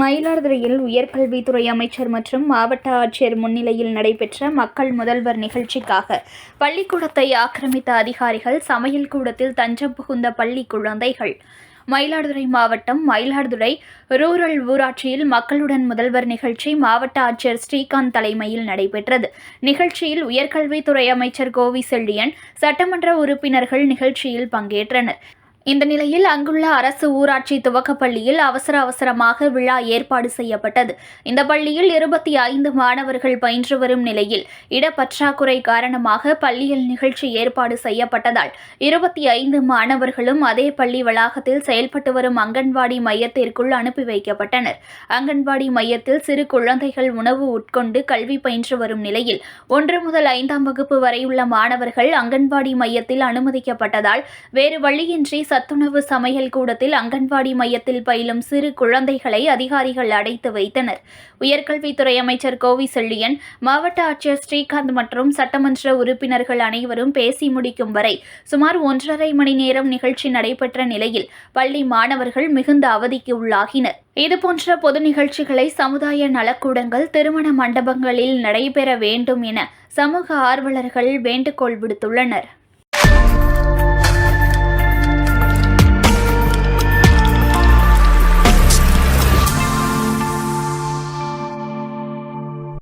மயிலாடுதுறையில் உயர்கல்வித்துறை அமைச்சர் மற்றும் மாவட்ட ஆட்சியர் முன்னிலையில் நடைபெற்ற மக்கள் முதல்வர் நிகழ்ச்சிக்காக பள்ளிக்கூடத்தை ஆக்கிரமித்த அதிகாரிகள் சமையல் கூடத்தில் தஞ்சம் புகுந்த பள்ளி குழந்தைகள். மயிலாடுதுறை மாவட்டம் மயிலாடுதுறை ரூரல் ஊராட்சியில் மக்களுடன் முதல்வர் நிகழ்ச்சி மாவட்ட ஆட்சியர் ஸ்ரீகாந்த் தலைமையில் நடைபெற்றது. நிகழ்ச்சியில் உயர்கல்வித்துறை அமைச்சர் கோவி செல்லியன் சட்டமன்ற உறுப்பினர்கள் நிகழ்ச்சியில் பங்கேற்றனர். இந்த நிலையில் அங்குள்ள அரசு ஊராட்சி துவக்கப் பள்ளியில் அவசர அவசரமாக விழா ஏற்பாடு செய்யப்பட்டது. இந்த பள்ளியில் இருபத்தி ஐந்து மாணவர்கள் பயின்று வரும் நிலையில் இடப்பற்றாக்குறை காரணமாக பள்ளியில் நிகழ்ச்சி ஏற்பாடு செய்யப்பட்டதால் இருபத்தி ஐந்து மாணவர்களும் அதே பள்ளி வளாகத்தில் செயல்பட்டு வரும் அங்கன்வாடி மையத்திற்குள் அனுப்பி வைக்கப்பட்டனர். அங்கன்வாடி மையத்தில் சிறு குழந்தைகள் உணவு உட்கொண்டு கல்வி பயின்று வரும் நிலையில் ஒன்று முதல் ஐந்தாம் வகுப்பு வரையுள்ள மாணவர்கள் அங்கன்வாடி மையத்தில் அனுமதிக்கப்பட்டதால் வேறு வழியின்றி சத்துணவு சமையல் கூடத்தில் அங்கன்வாடி மையத்தில் பயிலும் சிறு குழந்தைகளை அதிகாரிகள் அடைத்து வைத்தனர். உயர்கல்வித்துறை அமைச்சர் கோவி செல்லியன் மாவட்ட ஆட்சியர் ஸ்ரீகாந்த் மற்றும் சட்டமன்ற உறுப்பினர்கள் அனைவரும் பேசி முடிக்கும் வரை சுமார் ஒன்றரை மணி நேரம் நிகழ்ச்சி நடைபெற்ற நிலையில் பள்ளி மாணவர்கள் மிகுந்த அவதிக்கு உள்ளாகினர். இதுபோன்ற பொது நிகழ்ச்சிகளை சமுதாய நலக்கூடங்கள் திருமண மண்டபங்களில் நடைபெற வேண்டும் என சமூக ஆர்வலர்கள் வேண்டுகோள் விடுத்துள்ளனர்.